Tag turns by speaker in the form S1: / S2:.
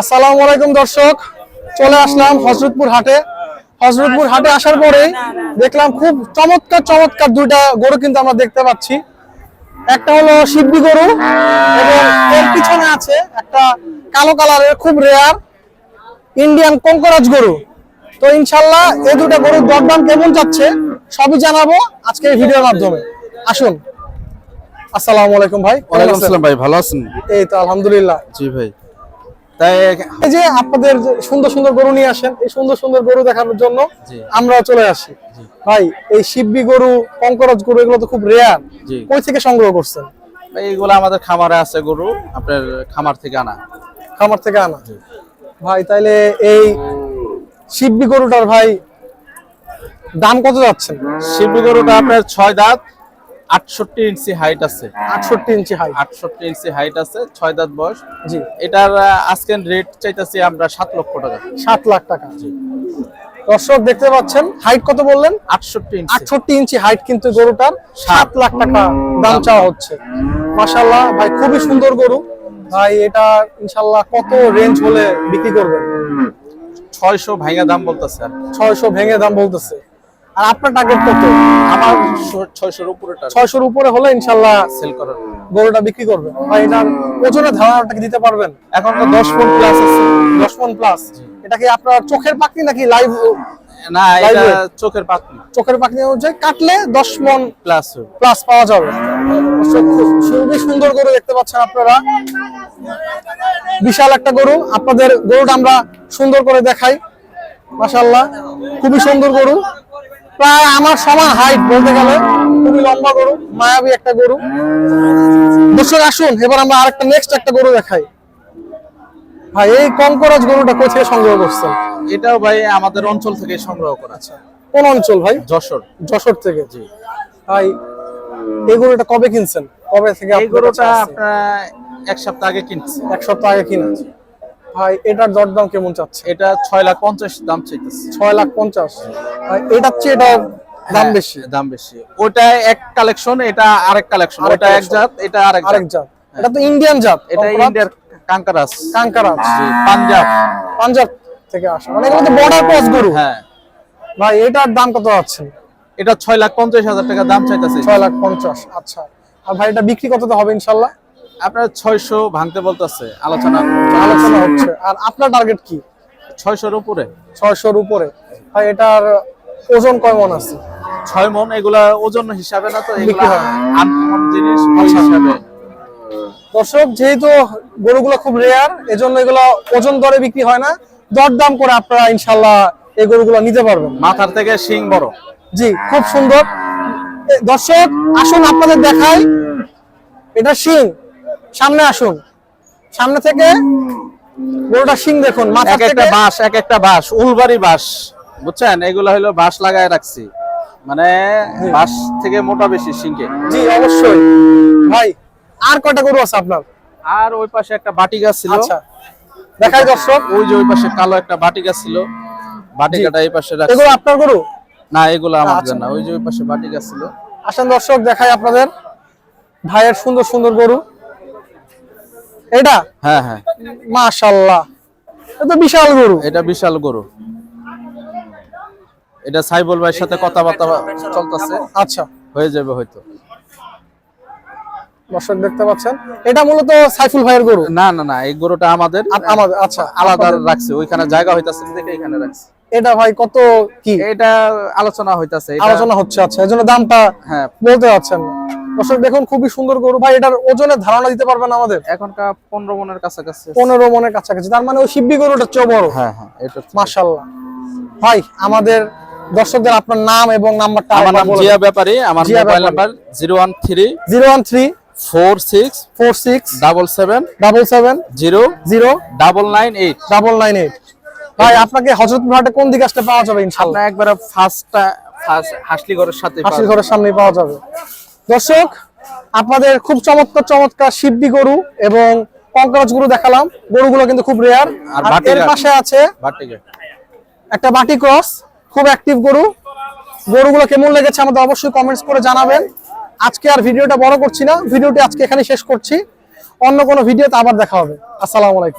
S1: আসসালামু আলাইকুম দর্শক চলে আসলাম হজরতপুর হাটে। হজরতপুর হাটে আসার পরে দেখলাম খুব চমৎকার চমৎকার দুইটা গরু কিন্তু আমরা দেখতে পাচ্ছি। একটা হলো শিববি গরু এবং এর পিছনে আছে একটা কালো কালারের খুব রেয়ার ইন্ডিয়ান কঙ্করাজ গরু। তো ইনশাল্লাহ এই দুটো গরুর দরদাম কেমন যাচ্ছে সবই জানাব আজকে এই ভিডিওর মাধ্যমে। আসুন। আসসালামু আলাইকুম ভাই
S2: ওয়ালাইকুম আসসালাম ভাই ভালো আছেন?
S1: এই তো আলহামদুলিল্লাহ।
S2: জি ভাই। তাই
S1: এই যে আপনাদের সুন্দর সুন্দর গরু নিয়ে আসেন এই সুন্দর সুন্দর গরু দেখানোর জন্য আমরা চলে আসি। ভাই এই শিববি গরু গরু এগুলো তো খুব রেয়ার কই থেকে সংগ্রহ করছেন?
S2: ভাই এগুলো আমাদের খামারে আছে গরু আপনার খামার থেকে আনা।
S1: খামার থেকে আনা। ভাই তাইলে এই শিববি গরুটার ভাই দাম কত যাচ্ছেন?
S2: শিবি গরুটা আপনার ছয় দাঁত আটষট্টি ইঞ্চি হাইট আছে।
S1: আটষট্টি ইঞ্চি হাই
S2: আটষট্টি ইঞ্চি হাইট আছে ছয় দাঁত বয়স।
S1: জি।
S2: এটার আজকের রেট চাইতেছি আমরা সাত লক্ষ টাকা।
S1: সাত লাখ টাকা। দর্শক দেখতে পাচ্ছেন হাইট কত বললেন?
S2: আটষট্টি ইঞ্চি।
S1: আটষট্টি ইঞ্চি হাইট কিন্তু গরুটার সাত। লাখ টাকা দাম চাওয়া হচ্ছে। মাশাল্লাহ ভাই খুবই সুন্দর গরু। ভাই এটা ইনশাল্লাহ কত রেঞ্জ হলে বিক্রি করবেন?
S2: ছয়শো ভাইঙা দাম বলতেছে
S1: ছয়শো ভেঙে দাম বলতেছে। আর আপনার টার্গেট কত?
S2: আমার ছয়শোর উপরে
S1: ছয়শোর উপরে হলে ইনশাল্লাহ
S2: সেল করার
S1: গরুটা বিক্রি করবেন ভাই এটার ওজনের ধারণাটা কি দিতে পারবেন।
S2: এখন তো দশ পন প্লাস আছে।
S1: দশ মন প্লাস এটা কি আপনার চোখের পাখি নাকি লাইভ
S2: না এটা চোখের পাতনি
S1: চোখের পাখি অনুযায়ী কাটলে দশ মন
S2: প্লাস
S1: প্লাস পাওয়া যাবে। খুবই সুন্দর গরু দেখতে পাচ্ছেন আপনারা। বিশাল একটা গরু। আপনাদের গরুটা আমরা সুন্দর করে দেখাই। মাশাল্লাহ খুবই সুন্দর গরু। প্রায় আমার সমান হাইট বলতে গেলে। খুবই লম্বা গরু মায়াবী একটা গরু। দর্শক আসুন এবার আমরা আরেকটা নেক্সট একটা গরু দেখাই। ভাই এই কঙ্করাজ গরুটা কোথায় সংগ্রহ করছেন?
S2: এটাও ভাই আমাদের অঞ্চল থেকে সংগ্রহ করা। আছে
S1: কোন অঞ্চল ভাই?
S2: যশোর।
S1: যশোর থেকে। জি। ভাই এই গরুটা কবে কিনছেন? কবে থেকে
S2: এই গরুটা? আপনার এক সপ্তাহ আগে কিনছি।
S1: এক সপ্তাহ আগে কিনা ভাই এটার দরদাম কেমন চাচ্ছে?
S2: এটা ছয় লাখ পঞ্চাশ দাম চাইতেছে।
S1: ছয় লাখ পঞ্চাশ। ভাই এটার চেয়ে এটার দাম বেশি?
S2: হ্যাঁ, দাম বেশি। ওটা এক কালেকশন এটা আরেক কালেকশন ওটা এক জাত এটা আরেক
S1: আরেক
S2: জাত।
S1: জাত এটা তো ইন্ডিয়ান জাত
S2: এটা ইন্ডিয়ার কাঙ্কারাস।
S1: কাঙ্কারাজ
S2: জি, পাঞ্জাব।
S1: পাঞ্জাব থেকে আসে। মানে এগুলো তো বর্ডার ক্রস গরু।
S2: হ্যাঁ।
S1: ভাই এটার দাম কত আছে?
S2: এটা ছয় লাখ পঞ্চাশ হাজার টাকা দাম চাইতেছে।
S1: ছয় লাখ পঞ্চাশ আচ্ছা। আর ভাই এটা বিক্রি কততে হবে ইনশাল্লাহ?
S2: আপনার ছয়শো ভাঙতে বলতেছে আলোচনা
S1: আলোচনা হচ্ছে। আর আপনার টার্গেট কি?
S2: ছয়শোর উপরে।
S1: ছয়শোর উপরে। ভাই এটার ওজন কয় মন আছে?
S2: ছয় মন এগুলা ওজন হিসাবে না তো
S1: বিক্রি
S2: এগুলা আনকমন জিনিস
S1: আচ্ছা।
S2: হিসাবে।
S1: দর্শক যেহেতু গরুগুলো খুব রেয়ার এজন্য এগুলো ওজন দরে বিক্রি হয় না। দরদাম করে আপনারা ইনশাল্লাহ এই গরুগুলো নিতে পারবেন।
S2: মাথার থেকে শিং বড়।
S1: জি খুব সুন্দর। দর্শক আসুন আপনাদের দেখাই। এটা শিং। সামনে আসুন। সামনে থেকে গরুটা শিং দেখুন
S2: এক একটা বাঁশ এক একটা বাঁশ উলবাড়ি বাঁশ বুঝছেন? এগুলো হলো বাঁশ লাগায় রাখছি। মানে বাঁশ থেকে মোটা বেশি সিংকে
S1: জি অবশ্যই। ভাই আর কটা গরু আছে আপনার?
S2: আর ওই পাশে একটা বাটি গাছ ছিল।
S1: আচ্ছা। দেখাই দর্শক।
S2: ওই যে ওই পাশে কালো একটা বাটি গাছ ছিল। বাটি কাটা এই পাশে রাখছি।
S1: এগুলো আপনার গরু?
S2: না এগুলো আমাদের
S1: আচ্ছা।
S2: না। ওই যে ওই পাশে বাটি গাছ ছিল।
S1: আসেন দর্শক দেখাই আপনাদের। ভাইয়ের সুন্দর সুন্দর গরু। এটা?
S2: হ্যাঁ হ্যাঁ।
S1: মাশাল্লাহ এটা বিশাল গরু।
S2: এটা বিশাল গরু। এটা সাইবল ভাইয়ের সাথে কথাবার্তা চলতেছে।
S1: আচ্ছা।
S2: হয়ে যাবে হয়তো।
S1: দর্শক দেখতে পাচ্ছেন এটা মূলত সাইফুল ভাইয়ের গরু?
S2: না না না এই গরুটা আমাদের
S1: আমাদের আচ্ছা
S2: আলাদা রাখছে। ওইখানে জায়গা হইতাছে দেখে এখানে রাখছে।
S1: এটা ভাই কত কি?
S2: এটা আলোচনা হইতাছে এটা-
S1: আলোচনা হচ্ছে আচ্ছা এজন্য দামটা
S2: হ্যাঁ।
S1: বলতে পারছেন না। দর্শক দেখুন খুবই সুন্দর গরু। ভাই এটার ওজনের ধারণা দিতে পারবেন আমাদের?
S2: এখনকার পনেরো মনের কাছাকাছি
S1: পনেরো মনের কাছাকাছি। তার মানে ওই শিববি গরুটা চেয়ে বড়।
S2: হ্যাঁ হ্যাঁ এটা।
S1: মাশাল্লাহ ভাই আমাদের দর্শকদের আপনার নাম এবং নাম্বারটা
S2: আমার নাম জিয়া ব্যাপারী আমার mobile number zero one three
S1: zero one three
S2: four six
S1: four six
S2: double seven
S1: double seven
S2: zero
S1: zero
S2: double nine eight
S1: double nine eight. ভাই আপনাকে হজরতপুর হাটে কোন দিকে আসতে পাওয়া যাবে ইনশাল্লাহ
S2: একবারে ফার্স্টটা হাসলি ঘরের সাথে
S1: হাসির ঘরের সামনেই পাওয়া যাবে। দর্শক আপনাদের খুব চমৎকার চমৎকার শিববি গরু এবং কঙ্করাজ গরু দেখালাম। গরুগুলো কিন্তু খুব রেয়ার
S2: আর
S1: এর পাশে আছে একটা বাটি ক্রস খুব অ্যাক্টিভ গরু। গরুগুলো কেমন লেগেছে আমাদের অবশ্যই কমেন্টস করে জানাবেন। আজকে আর ভিডিওটা বড় করছি না। ভিডিওটি আজকে এখানে শেষ করছি। অন্য কোনো ভিডিওতে আবার দেখা হবে। আসসালামু আলাইকুম।